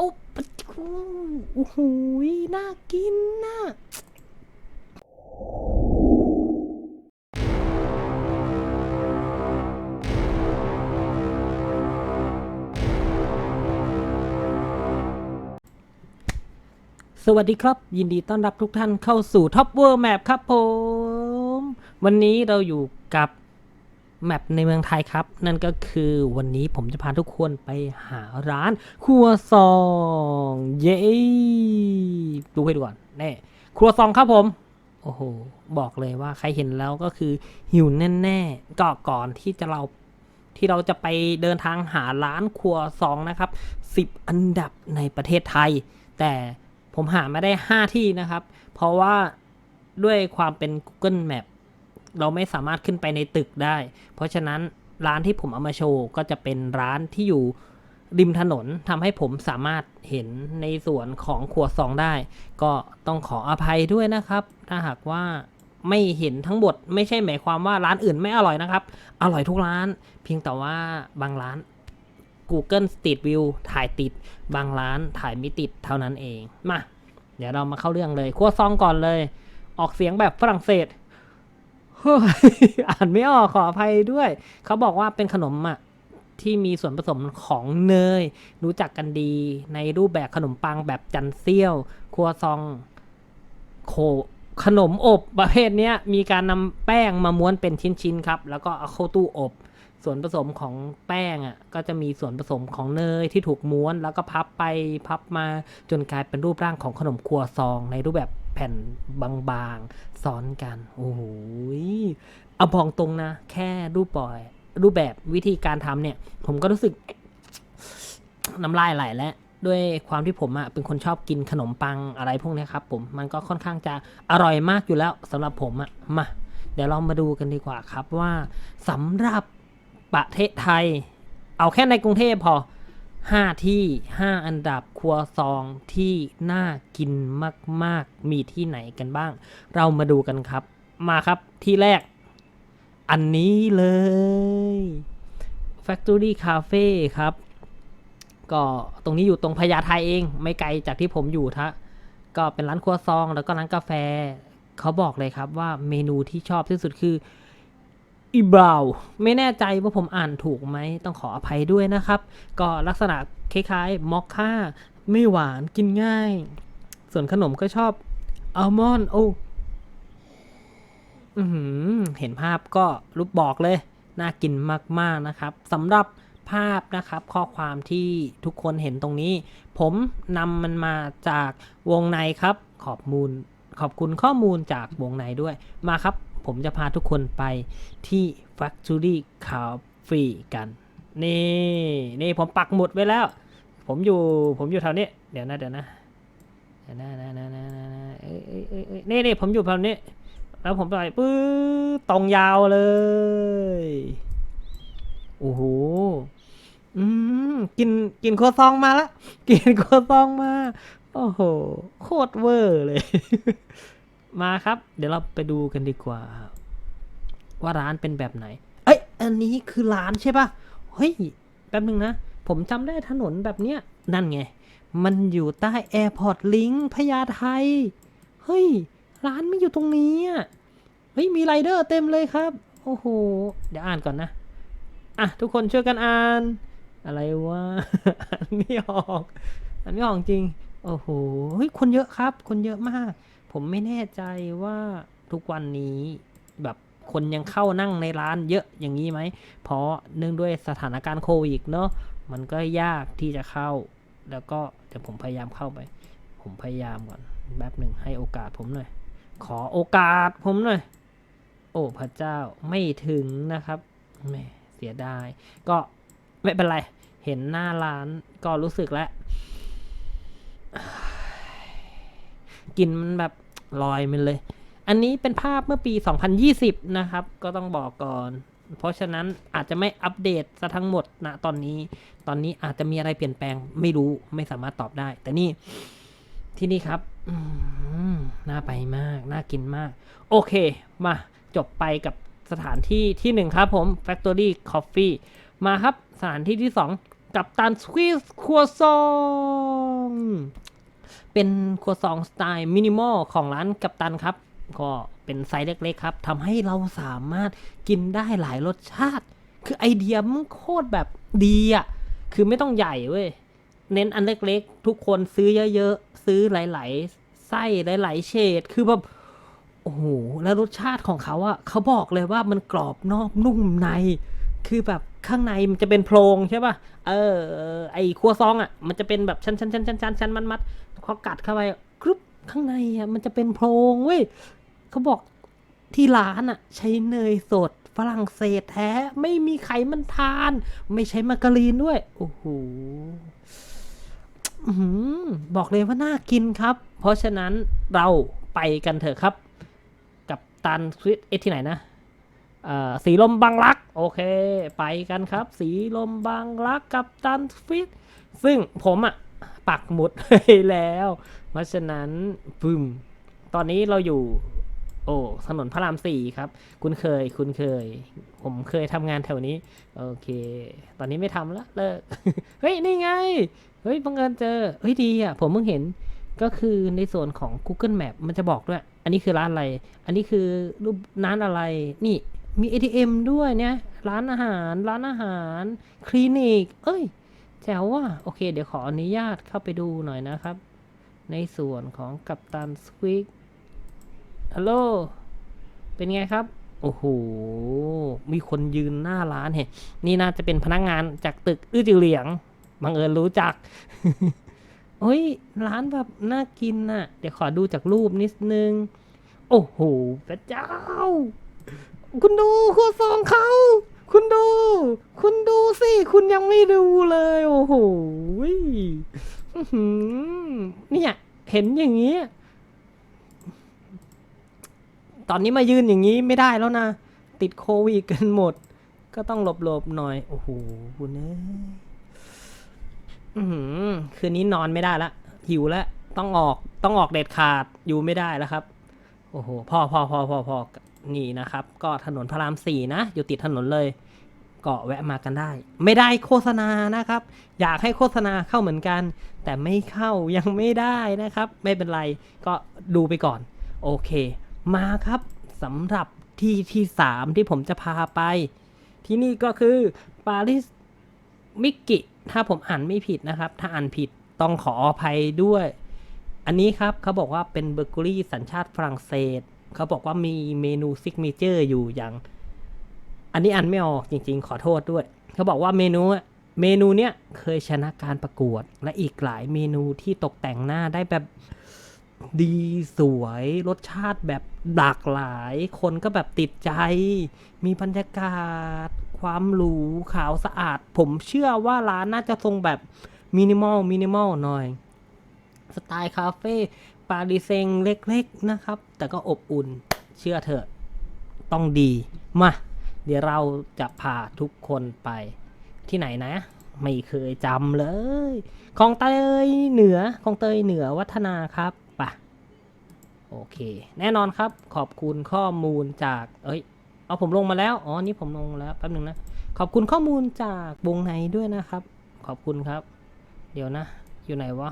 อ้ปโอ้โหน่ากินน่ะสวัสดีครับ ยินดีต้อนรับทุกท่านเข้าสู่ Top World Map ครับผม วันนี้เราอยู่กับ แมปในเมืองไทยครับ นั่นก็คือวันนี้ผมจะพาทุกคนไปหาร้านครัวซอง เย้ดูให้ดูก่อนแน่ครัวซองครับผม โอ้โห บอกเลยว่าใครเห็นแล้วก็คือหิวแน่ๆก็ก่อนที่จะเราที่เราจะไปเดินทางหาร้านครัวซองนะครับ 10 อันดับในประเทศไทย แต่ผมหาไม่ได้ 5 ที่นะครับ เพราะว่าด้วยความเป็น Google Map เราไม่สามารถขึ้นไปในตึกได้ เพราะฉะนั้นร้านที่ผมเอามาโชว์ก็จะเป็นร้านที่อยู่ริมถนนทำให้ผมสามารถเห็นในส่วนของครัวซองได้ ก็ต้องขออภัยด้วยนะครับ ถ้าหากว่าไม่เห็นทั้งหมดไม่ใช่หมายความว่าร้านอื่นไม่อร่อยนะครับ อร่อยทุกร้าน เพียงแต่ว่าบางร้าน Google Street View ถ่ายติด บางร้านถ่ายไม่ติดเท่านั้นเอง มา เดี๋ยวเรามาเข้าเรื่องเลยครัวซองก่อนเลย ออกเสียงแบบฝรั่งเศส อ่านไม่ออกขออภัยด้วย เขาบอกว่าเป็นขนมอะที่มีส่วนผสมของเนย รู้จักกันดีในรูปแบบขนมปังแบบจันเซียว ครัวซองโคขนมอบประเภทนี้มีการนำแป้งมาม้วนเป็นชิ้นๆครับ แล้วก็เอาเข้าตู้อบ ส่วนผสมของแป้งอะก็จะมีส่วนผสมของเนยที่ถูกม้วน แล้วก็พับไปพับมาจนกลายเป็นรูปร่างของขนมครัวซองในรูปแบบ ผ่นบางๆ ซ้อนกัน โอ้โหเอาพองตรงนะ แค่รูปปล่อย รูปแบบวิธีการทำเนี่ย ผมก็รู้สึกน้ำลายไหลแล้วด้วยความที่ผมอะเป็นคนชอบกินขนมปังอะไรพวกนี้ครับ ผมมันก็ค่อนข้างจะอร่อยมากอยู่แล้วสำหรับผมอะมาเดี๋ยวเรามาดูกันดีกว่าครับว่าสำหรับประเทศไทย เอาแค่ในกรุงเทพพอ 5 ที่ 5 อันดับครัวซองที่น่ากินมาก ๆ มีที่ไหนกันบ้าง เรามาดูกันครับ มาครับที่แรก อันนี้เลย Factory Cafe ครับ ก็ตรงนี้อยู่ตรงพญาไทเอง ไม่ไกลจากที่ผมอยู่ทะ ก็เป็นร้านครัวซองแล้วก็ร้านกาแฟ เขาบอกเลยครับว่าเมนูที่ชอบที่สุดคือ อีบราวไม่แน่ใจว่าผมอ่านถูกไหมต้องขออภัยด้วยนะครับ ก็ลักษณะคล้ายๆมอคค่า ไม่หวานกินง่าย ส่วนขนมก็ชอบอัลมอนด์โอ้เห็นภาพก็รูปบอกเลย น่ากินมากๆนะครับสำหรับภาพนะครับข้อความที่ทุกคนเห็นตรงนี้ ผมนำมันมาจากวงในครับ ขอบมูล ขอบคุณข้อมูลจากวงในด้วยมาครับ ผมจะพาทุกคนไปที่ Factory Cafe กัน นี่นี่ผมปักหมุดไว้แล้ว ผมอยู่ผมอยู่แถวนี้ เดี๋ยวนะเดี๋ยวนะเดี๋ยวนะนะนะนะนะนะเอ้ยเอ้ยเอ้ยนี่นี่ผมอยู่แถวนี้ แล้วผมไปปื้อตรงยาวเลยโอ้โหอืมกินกินโคซองมาละ กินโคซองมา โอ้โห โคตรเวอร์เลย มาครับ เดี๋ยวเราไปดูกันดีกว่า ว่าร้านเป็นแบบไหน เอ้ย อันนี้คือร้านใช่ปะเฮ้ย แป๊บนึงนะ ผมจำได้ถนนแบบเนี้ย นั่นไง มันอยู่ใต้แอร์พอร์ตลิงพญาไทเฮ้ย ร้านไม่อยู่ตรงนี้อะเฮ้ย มีไรเดอร์เต็มเลยครับ โอ้โห เดี๋ยวอ่านก่อนนะ อะ ทุกคนช่วยกันอ่าน อะไรวะ อ่านไม่ออก อ่านไม่ออกจริง โอ้โห เฮ้ย คนเยอะครับ คนเยอะมาก ผมไม่แน่ใจว่าทุกวันนี้แบบคนยังเข้านั่งในร้านเยอะอย่างนี้ไหม เพราะเนื่องด้วยสถานการณ์โควิดเนาะ มันก็ยากที่จะเข้า แล้วก็เดี๋ยวผมพยายามเข้าไป ผมพยายามก่อนแป๊บหนึ่งให้โอกาสผมหน่อย ขอโอกาสผมหน่อย โอ้พระเจ้าไม่ถึงนะครับแหมเสียดาย ก็ไม่เป็นไร เห็นหน้าร้านก็รู้สึกแล้ว ก ลิ่นมันแบบลอยมันเลย อันนี้เป็นภาพเมื่อปี 2020 นะครับ ก็ต้องบอกก่อน เพราะฉะนั้นอาจจะไม่อัปเดตซะทั้งหมดนะตอนนี้ ตอนนี้อาจจะมีอะไรเปลี่ยนแปลงไม่รู้ไม่สามารถตอบได้ แต่นี่ที่นี่ครับน่าไปมาก น่ากินมาก โอเค มาจบไปกับสถานที่ที่หนึ่งครับผม Factory Coffee มาครับ สถานที่ที่สองกับตันสควีสครัวซอง เป็นครัวซองสไตล์มินิมอลของร้านกัปตันครับ ก็เป็นไซส์เล็กๆครับทำให้เราสามารถกินได้หลายรสชาติ คือไอเดียมันโคตรแบบดีอะคือไม่ต้องใหญ่เว้ย เน้นอันเล็กๆ ทุกคนซื้อเยอะๆ ซื้อหลายๆ ไส้หลายๆ เฉด คือแบบโอ้โห แล้วรสชาติของเขาอะเขาบอกเลยว่ามันกรอบนอกนุ่มใน คือแบบ ข้างในมันจะเป็นโพรงใช่ป่ะ เออ ไอครัวซองอะมันจะเป็นแบบชั้นชั้นชั้นชั้นชั้นชั้นมัดมัดพอกัดเข้าไปกรุบข้างในอะมันจะเป็นโพรงเว้ยเขาบอกที่ร้านอะใช้เนยสดฝรั่งเศสแท้ ไม่มีไขมันทาน ไม่ใช้มาการีนด้วย โอ้โหบอกเลยว่าน่ากินครับ เพราะฉะนั้นเราไปกันเถอะครับ กับตันสวิตเอที่ไหนนะ สีลมบางรัก โอเค ไปกันครับ สีลมบางรักกับตันสวิตซึ่งผมอะปักหมุดไว้แล้ว เพราะฉะนั้นบึมตอนนี้เราอยู่ โอ้ถนนพระรามสี่ครับ คุณเคยคุณเคย ผมเคยทำงานแถวนี้ โอเค ตอนนี้ไม่ทำล้วเลิกเฮ้ย นี่ไง เฮ้ยบังเอิญเจอ เฮ้ย ดีอะ ผมเพิ่งเห็นก็คือในส่วนของ Google Map มันจะบอกด้วย อันนี้คือร้านอะไร อันนี้คือรูปร้านอะไรนี่ มี ATM ด้วยเนี่ย ร้านอาหาร ร้านอาหาร คลินิก เอ้ย แจ๋วว่ะ โอเค เดี๋ยวขออนุญาตเข้าไปดูหน่อยนะครับ ในส่วนของกัปตันสควิกฮัลโหล เป็นไงครับ โอ้โห มีคนยืนหน้าร้านเห็นนี่น่าจะเป็นพนักงานจากตึก อื้อจือเหลียง บังเอิญรู้จักเฮ้ย ร้านแบบน่ากินน่ะ เดี๋ยวขอดูจากรูปนิดนึง โอ้โห พระเจ้า คุณดูครัวซองเขา คุณดู คุณดูสิ คุณยังไม่ดูเลย โอ้โหเนี่ย เห็นอย่างนี้ ตอนนี้มายืนอย่างนี้ไม่ได้แล้วนะ ติดโควิดกันหมด ก็ต้องหลบๆหน่อย โอ้โห คุณเอ้ยคืนนี้นอนไม่ได้ละ หิวแล้ว ต้องออก ต้องออกเด็ดขาด อยู่ไม่ได้แล้วครับ โอ้โห พ่อพ่อพ่อพ่อพ่อ นี่นะครับ ก็ถนนพระรามสี่นะ อยู่ติดถนนเลย ก็แวะมากันได้ ไม่ได้โฆษณานะครับ อยากให้โฆษณาเข้าเหมือนกัน แต่ไม่เข้ายังไม่ได้นะครับ ไม่เป็นไรก็ดูไปก่อน โอเค มาครับสำหรับที่ที่สามที่ผมจะพาไป ที่นี่ก็คือปารีสมิกกิ ถ้าผมอ่านไม่ผิดนะครับ ถ้าอ่านผิดต้องขออภัยด้วย อันนี้ครับเขาบอกว่าเป็นเบเกอรี่สัญชาติฝรั่งเศส เขาบอกว่ามีเมนูซิกเนเจอร์อยู่อย่าง อันนี้อ่านไม่ออกจริงๆ ขอโทษด้วย เขาบอกว่าเมนูเมนูเนี้ยเคยชนะการประกวด และอีกหลายเมนูที่ตกแต่งหน้าได้แบบดีสวย รสชาติแบบหลากหลาย คนก็แบบติดใจ มีบรรยากาศ ความหรูขาวสะอาด ผมเชื่อว่าร้านน่าจะทรงแบบมินิมอลมินิมอลหน่อย สไตล์คาเฟ่ ปารีเซงเล็กๆนะครับ แต่ก็อบอุ่นเชื่อเถอะต้องดีมาเดี๋ยวเราจะพาทุกคนไปที่ไหนนะ ไม่เคยจำเลยคลองเตยเหนือคลองเตยเหนือวัฒนาครับไปะโอเค แน่นอนครับขอบคุณข้อมูลจากเอ้ยเอาผมลงมาแล้วอ๋อนี่ผมลงแล้วแป๊บหนึ่งนะขอบคุณข้อมูลจากวงในด้วยนะครับ ขอบคุณครับ เดี๋ยวนะ อยู่ไหนวะ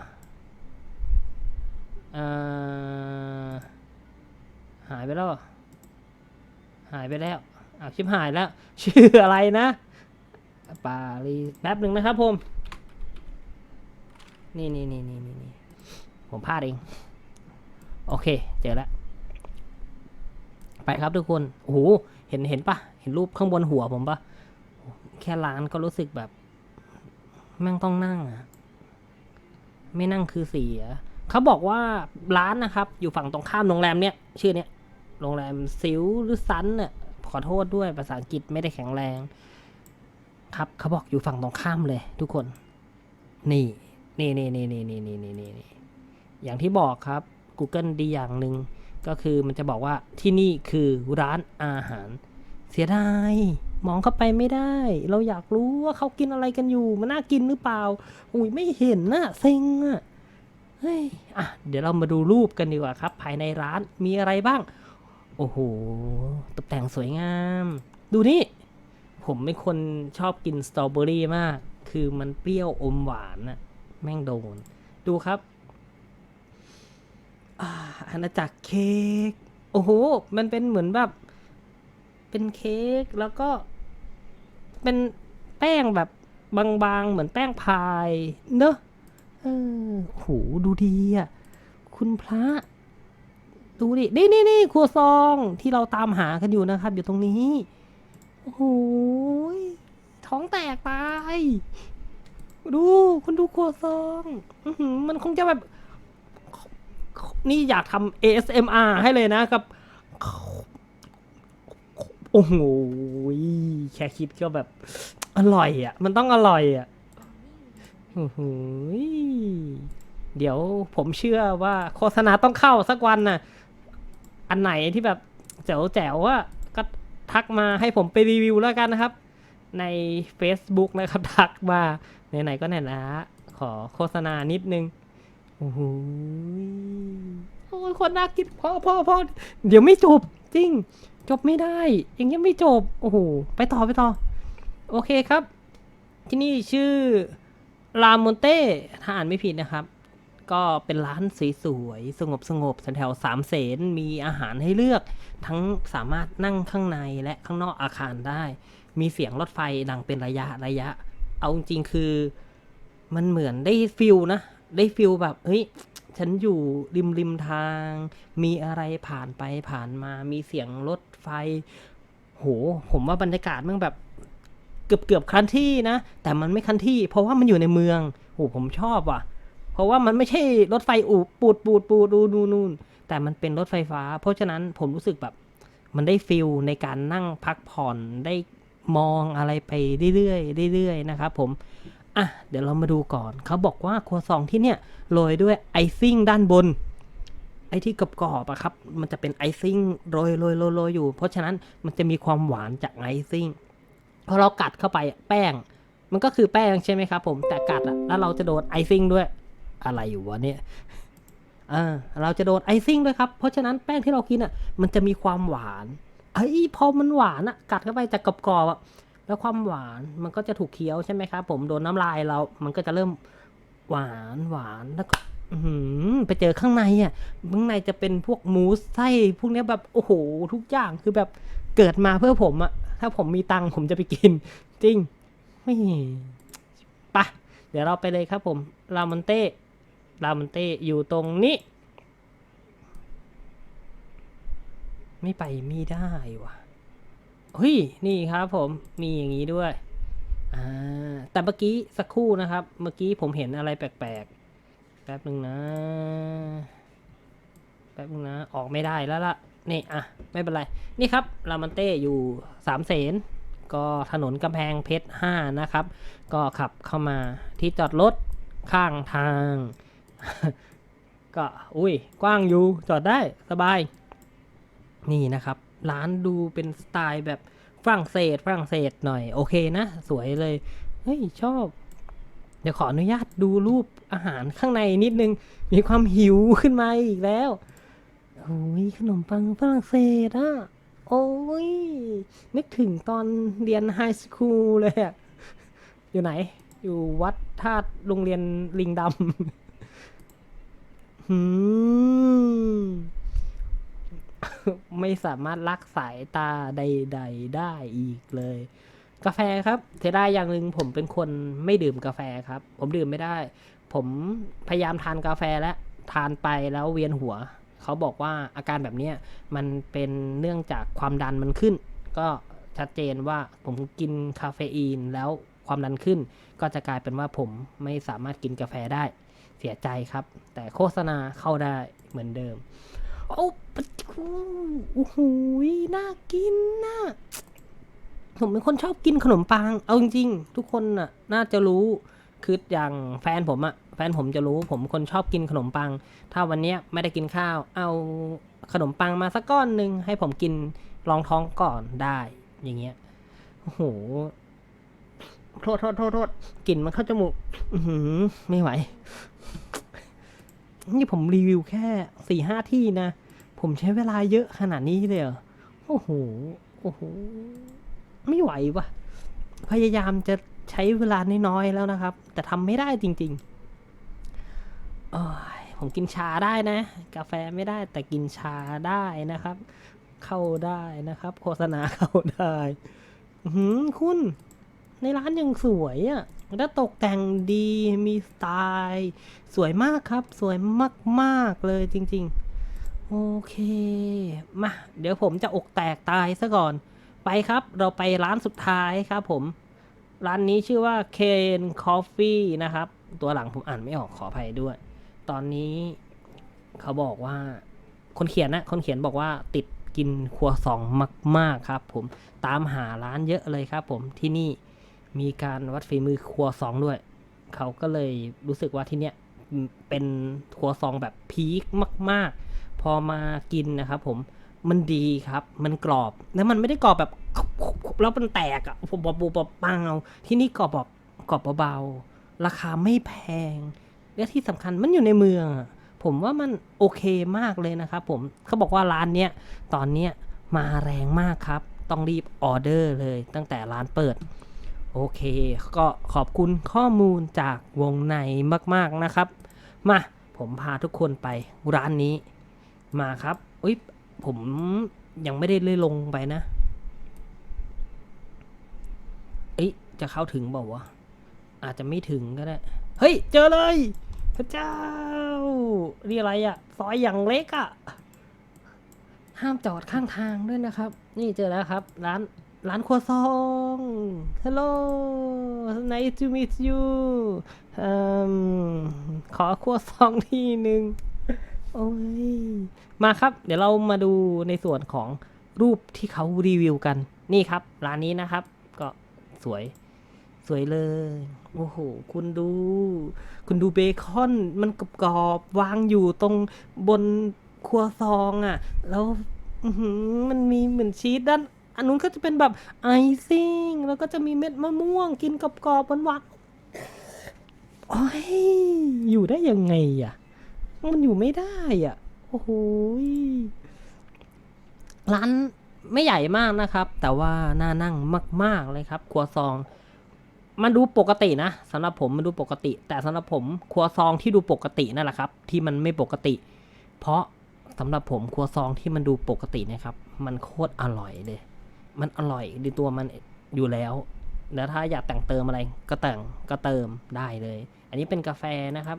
หายไปแล้ว หายไปแล้วอ้าวชิบหายแล้ว ชื่ออะไรนะปารีแป๊บหนึ่งนะครับผม นี่นี่นี่นี่นี่นี่ผมพลาดเอง โอเค เจอแล้ว ไปครับทุกคนโอ้โหเห็นเห็นปะเห็นรูปข้างบนหัวผมปะแค่ร้านก็รู้สึกแบบแม่งต้องนั่งอะไม่นั่งคือเสีย เขาบอกว่าร้านนะครับ อยู่ฝั่งตรงข้ามโรงแรมเนี้ยชื่อเนี้ยโรงแรมซิลหรือซันเนี่ยขอโทษด้วยภาษาอังกฤษไม่ได้แข็งแรง ครับเขาบอกอยู่ฝั่งตรงข้ามเลย ทุกคน นี่นี่นี่นี่นี่นี่นี่นี่นี่นอย่างที่บอกครับ Google ดีอย่างหนึ่งก็คือมันจะบอกว่าที่นี่คือร้านอาหาร เสียดายมองเข้าไปไม่ได้ เราอยากรู้ว่าเขากินอะไรกันอยู่ มันน่ากินหรือเปล่า อุ้ยไม่เห็นน่ะเซ็งอะ เฮ้ยอะเดี๋ยวเรามาดูรูปกันดีกว่าครับ ภายในร้านมีอะไรบ้าง โอ้โห ตกแต่งสวยงาม ดูนี่ ผมเป็นคนชอบกินสตรอเบอรี่มาก คือมันเปรี้ยวอมหวานน่ะแม่งโดน ดูครับอาอาณาจักรเค้ก โอ้โห มันเป็นเหมือนแบบ เป็นเค้กแล้วก็ เป็นแป้งแบบบางๆ เหมือนแป้งพาย เนอะ เออโอ้โหดูดีอะ คุณพระ ดูดิ นี่นี่นี่ครัวซองที่เราตามหากันอยู่นะครับ อยู่ตรงนี้ โอ้โหท้องแตกตาย ดูคุณดูครัวซองอมันคงจะแบบ นี่อยากทำ ASMR ให้เลยนะครับ โอ้โห แค่คิดก็แบบ อร่อยอะ มันต้องอร่อยอะ เดี๋ยวผมเชื่อว่าโฆษณาต้องเข้าสักวันน่ะ อันไหนที่แบบแจ๋วแจ๋วๆอะก็ทักมาให้ผมไปรีวิวแล้วกันนะครับ ใน Facebook นะครับ ทักมาไหนๆก็ไหนนะขอโฆษณานิดนึง โอ้โหโอ้ยคนน่ากินพอพอพอเดี๋ยวไม่จบ จริง จบไม่ได้ อย่างเงี้ยไม่จบ โอ้โห ไปต่อไปต่อ โอเคครับ ที่นี่ชื่อ รามอนเต้ถ้าอ่านไม่ผิดนะครับ ก็เป็นร้านสวยๆสงบสงบๆแถวๆสามเสนมีอาหารให้เลือก ทั้งสามารถนั่งข้างในและข้างนอกอาคารได้ มีเสียงรถไฟดังเป็นระยะระยะ เอาจริงคือ มันเหมือนได้ฟิลนะ ได้ฟิลแบบเฮ้ยฉันอยู่ริมริมทาง มีอะไรผ่านไปผ่านมา มีเสียงรถไฟ โห ผมว่าบรรยากาศมันแบบ เกือบเกือบคันที่นะ แต่มันไม่คันที่ เพราะว่ามันอยู่ในเมืองโหผมชอบว่ะ เพราะว่ามันไม่ใช่รถไฟอูปูดปูดปูดดูนูนนูนแต่มันเป็นรถไฟฟ้า เพราะฉะนั้นผมรู้สึกแบบ มันได้ฟิลในการนั่งพักผ่อนได้มองอะไรไปเรื่อยๆเรื่อยๆนะครับผมอะเดี๋ยวเรามาดูก่อน เขาบอกว่าครัวซองที่เนี่ยโรยด้วยไอซิ่งด้านบนไอที่กรอบๆอะครับ มันจะเป็นไอซิ่งโรยโรยโรยโรยอยู่ เพราะฉะนั้นมันจะมีความหวานจากไอซิ่ง พอเรากัดเข้าไปแป้ง มันก็คือแป้งใช่ไหมครับผมแต่กัดอะแล้วเราจะโดนไอซิ่งด้วย อะไรอยู่วะเนี่ยอ่าเราจะโดนไอซิ่งด้วยครับ เพราะฉะนั้นแป้งที่เรากินอะมันจะมีความหวานไอ้พอมันหวานอะกัดเข้าไปจากกรอบๆอะแล้วความหวานมันก็จะถูกเคี้ยวใช่ไหมครับผมโดนน้ำลายเรา มันก็จะเริ่มหวานหวานแล้วก็ไปเจอข้างในอะข้างในจะเป็นพวกมูสไส้พวกนี้แบบโอ้โหทุกอย่างคือแบบเกิดมาเพื่อผมอะ ถ้าผมมีตังค์ผมจะไปกิน จริง ไม่ปะเดี๋ยวเราไปเลยครับผม รามอนเต้ รามอนเต้อยู่ตรงนี้ ไม่ไปไม่ได้ว่ะเฮ้ย นี่ครับผมมีอย่างนี้ด้วย อ่า แต่เมื่อกี้สักครู่นะครับ เมื่อกี้ผมเห็นอะไรแปลกๆ แป๊บหนึ่งนะ แป๊บหนึงนะ ออกไม่ได้แล้วล่ะ นี่อะไม่เป็นไร นี่ครับรามันเต้อยู่สามเสนก็ถนนกำแพงเพชรห้านะครับ ก็ขับเข้ามาที่จอดรถข้างทาง ก็อุ้ยกว้างอยู่จอดได้สบาย นี่นะครับ ร้านดูเป็นสไตล์แบบฝรั่งเศสฝรั่งเศสหน่อยโอเคนะ สวยเลย เฮ้ย ชอบ เดี๋ยวขออนุญาตดูรูปอาหารข้างในนิดนึง มีความหิวขึ้นมาอีกแล้ว โอ้ยขนมปังฝรั่งเศสอะโอ้ยนึกถึงตอนเรียนไฮสคูลเลยอะอยู่ไหน อยู่วัดธาตุโรงเรียนลิงดำหืมไม่สามารถลักสายตาใด ๆ ได้อีกเลย กาแฟครับเสียดายอย่างหนึ่งผมเป็นคนไม่ดื่มกาแฟครับ ผมดื่มไม่ได้ ผมพยายามทานกาแฟแล้วทานไปแล้วเวียนหัว เขาบอกว่าอาการแบบนี้มันเป็นเนื่องจากความดันมันขึ้น ก็ชัดเจนว่าผมกินคาเฟอีนแล้วความดันขึ้น ก็จะกลายเป็นว่าผมไม่สามารถกินกาแฟได้เสียใจครับ แต่โฆษณาเข้าได้เหมือนเดิม โอ้ปโอ้โหยน่ากินน่ะผมเป็นคนชอบกินขนมปัง เอาจริงๆ ทุกคนน่ะ น่าจะรู้ คืออย่างแฟนผมอะ แฟนผมจะรู้ผมคนชอบกินขนมปัง ถ้าวันนี้ไม่ได้กินข้าว เอาขนมปังมาสักก้อนหนึ่งให้ผมกินรองท้องก่อนได้ อย่างเงี้ยโอ้โหโทษโทษโทษโทษกลิ่นมันเข้าจมูกอือหือไม่ไหว นี่ผมรีวิวแค่สี่ห้าที่นะ ผมใช้เวลาเยอะขนาดนี้เลยเหรอโอ้โหโอ้โหไม่ไหววะพยายามจะใช้เวลาน้อยๆแล้วนะครับ แต่ทำไม่ได้จริงโอ้ย ผมกินชาได้นะ กาแฟไม่ได้แต่กินชาได้นะครับ เข้าได้นะครับ โฆษณาเข้าได้อื้อหือคุณ ในร้านยังสวยอะ่ะแล้วตกแต่งดีมีสไตล์ สวยมากครับ สวยมากๆเลยจริง ๆ โอเค มา เดี๋ยวผมจะอกแตกตายซะก่อน ไปครับ เราไปร้านสุดท้ายครับผม ร้านนี้ชื่อว่า Ken Coffee นะครับ ตัวหลังผมอ่านไม่ออกขออภัยด้วย ตอนนี้เขาบอกว่าคนเขียนนะคนเขียนบอกว่าติดกินครัวซองมาก ๆ ครับ ผมตามหาร้านเยอะเลยครับ ผมที่นี่มีการวัดฝีมือครัวซองด้วย เขาก็เลยรู้สึกว่าที่เนี้ยเป็นครัวซองแบบพีคมาก ๆ พอมากินนะครับผมมันดีครับ มันกรอบ แล้วมันไม่ได้กรอบแบบแล้วมันแตกอะผมบอกบูบปังเอาที่นี่กรอบแบบกรอบเบาๆราคาไม่แพง และที่สำคัญมันอยู่ในเมือง ผมว่ามันโอเคมากเลยนะครับผมเขาบอกว่าร้านเนี้ยตอนเนี้ยมาแรงมากครับ ต้องรีบออเดอร์เลยตั้งแต่ร้านเปิด โอเค ก็ขอบคุณข้อมูลจากวงในมากๆนะครับ มาผมพาทุกคนไปร้านนี้มาครับอุ้ยผมยังไม่ได้เลยลงไปนะ เอ้ยจะเข้าถึงเปล่าวะอาจจะไม่ถึงก็ได้ เฮ้ย เจอเลย พระเจ้า นี่อะไรอะซอยอย่างเล็กอะห้ามจอดข้างทางด้วยนะครับ นี่เจอแล้วครับ ร้านร้านครัวซอง Hello nice to meet you เอิ่มขอครัวซองทีหนึ่งโอ้ย มาครับ เดี๋ยวเรามาดูในส่วนของรูปที่เขารีวิวกัน นี่ครับ ร้านนี้นะครับ ก็สวย สวยเลย โอ้โห คุณดู คุณดูเบคอน มันกรอบวางอยู่ตรงบนครัวซองอะ่ะ แล้วมันมีเหมือนชีสด้าน อันนู้นก็จะเป็นแบบไอซิ่ง แล้วก็จะมีเม็ดมะม่วง กินกรอบๆหวานโอ้ย อยู่ได้ยังไงอะ มันอยู่ไม่ได้อะ โอ้โห ร้านไม่ใหญ่มากนะครับ แต่ว่าน่านั่งมาก ๆ เลยครับ ครัวซอง มันดูปกตินะสำหรับผมมันดูปกติ แต่สำหรับผมครัวซองที่ดูปกตินั่นแหละครับ ที่มันไม่ปกติ เพราะสำหรับผมครัวซองที่มันดูปกตินะครับ มันโคตรอร่อยเลย มันอร่อยในตัวมันอยู่แล้วแล้วถ้าอยากแต่งเติมอะไรก็แต่งก็เติมได้เลย อันนี้เป็นกาแฟนะครับ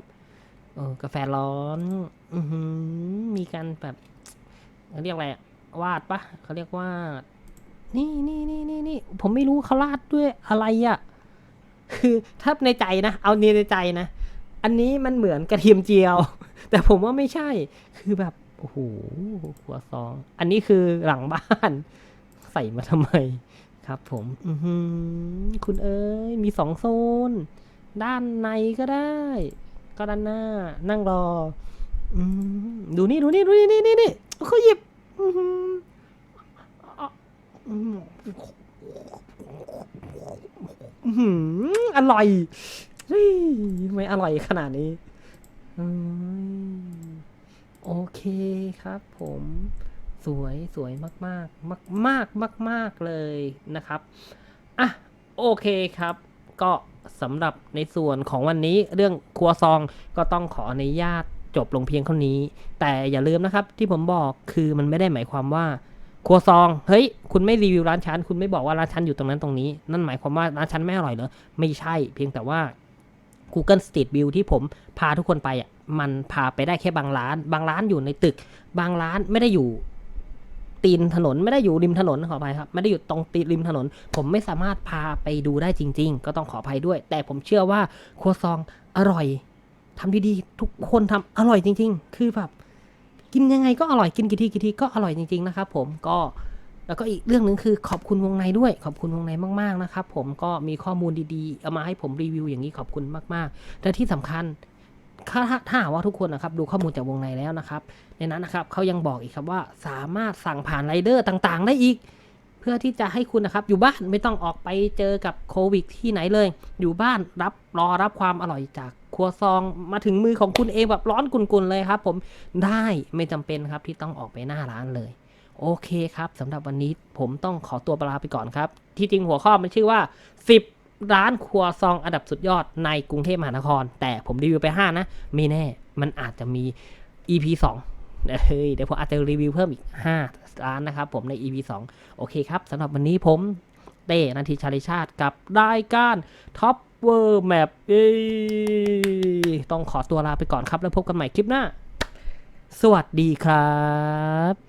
เออกาแฟร้อนอืมีการแบบเขาเรียกอะไรวาดปะเขาเรียกว่า นี่นี่นี่นี่นี่ผมไม่รู้เขาลาดด้วยอะไรอะ่ะ คือถ้าในใจนะ เอาเนในใจนะ อันนี้มันเหมือนกระเทียมเจียว แต่ผมว่าไม่ใช่ คือแบบ โอ้โหหัวซอง อันนี้คือหลังบ้าน ใส่มาทำไมครับผม อืคุณเอ้ย มีสองโซน ด้านในก็ได้ ก็ด้านหน้า นั่งรออืดูนี่ ดูนี่ ดูนี่นี่นี่นี่เขาหยิบ อืมอร่อยทำไม่อร่อยขนาดนี้อืมโอเคครับผมสวยสวยมากมากมากมากมากมากเลยนะครับอะโอเคครับ ก็สำหรับในส่วนของวันนี้เรื่องครัวซองก็ต้องขออนุญาตจบลงเพียงเท่านี้ แต่อย่าลืมนะครับที่ผมบอกคือมันไม่ได้หมายความว่า ครัวซอง เฮ้ย คุณไม่รีวิวร้านฉันคุณไม่บอกว่าร้านฉันอยู่ตรงนั้นตรงนี้ นั่นหมายความว่าร้านฉันไม่อร่อยเหรอ ไม่ใช่ เพียงแต่ว่า Google Street View ที่ผมพาทุกคนไปอะ มันพาไปได้แค่บางร้าน บางร้านอยู่ในตึก บางร้านไม่ได้อยู่ตีนถนนไม่ได้อยู่ริมถนนขออภัยครับไม่ได้อยู่ตรงตีนริมถนน ผมไม่สามารถพาไปดูได้จริง ๆ ก็ต้องขออภัยด้วย แต่ผมเชื่อว่าครัวซองอร่อยทำดีๆทุกคนทำอร่อยจริง ๆ คือแบบ กินยังไงก็อร่อยกินกี่ทีกี่ทีก็อร่อยจริงๆนะครับผมก็แล้วก็อีกเรื่องหนึ่งคือขอบคุณวงในด้วย ขอบคุณวงในมากๆนะครับผมก็มีข้อมูลดีๆเอามาให้ผมรีวิวอย่างนี้ขอบคุณมากๆและที่สำคัญถ้าถ้าหาว่าทุกคนนะครับดูข้อมูลจากวงในแล้วนะครับ ในนั้นนะครับเขายังบอกอีกครับว่าสามารถสั่งผ่านไรเดอร์ต่างๆ ได้อีก เพื่อที่จะให้คุณนะครับ อยู่บ้านไม่ต้องออกไปเจอกับโควิดที่ไหนเลย อยู่บ้านรับรอรับความอร่อยจากครัวซองมาถึงมือของคุณเองแบบร้อนกุนๆเลยครับ ผมได้ไม่จำเป็นครับที่ต้องออกไปหน้าร้านเลย โอเคครับสำหรับวันนี้ผมต้องขอตัวลาไปก่อนครับ ที่จริงหัวข้อมันชื่อว่า 10 ร้านครัวซองอันดับสุดยอดในกรุงเทพมหานคร แต่ผมรีวิวไป 5 นะไม่แน่มันอาจจะมี EP 2เฮ้ยเดี๋ยวผมอาจจะรีวิวเพิ่มอีก 5 ร้านนะครับผมใน EP 2 โอเคครับสำหรับวันนี้ผมเต้นันทิชาลิชาติกับรายการท็อปเวอร์แมปต้องขอตัวลาไปก่อนครับ แล้วพบกันใหม่คลิปหน้า สวัสดีครับ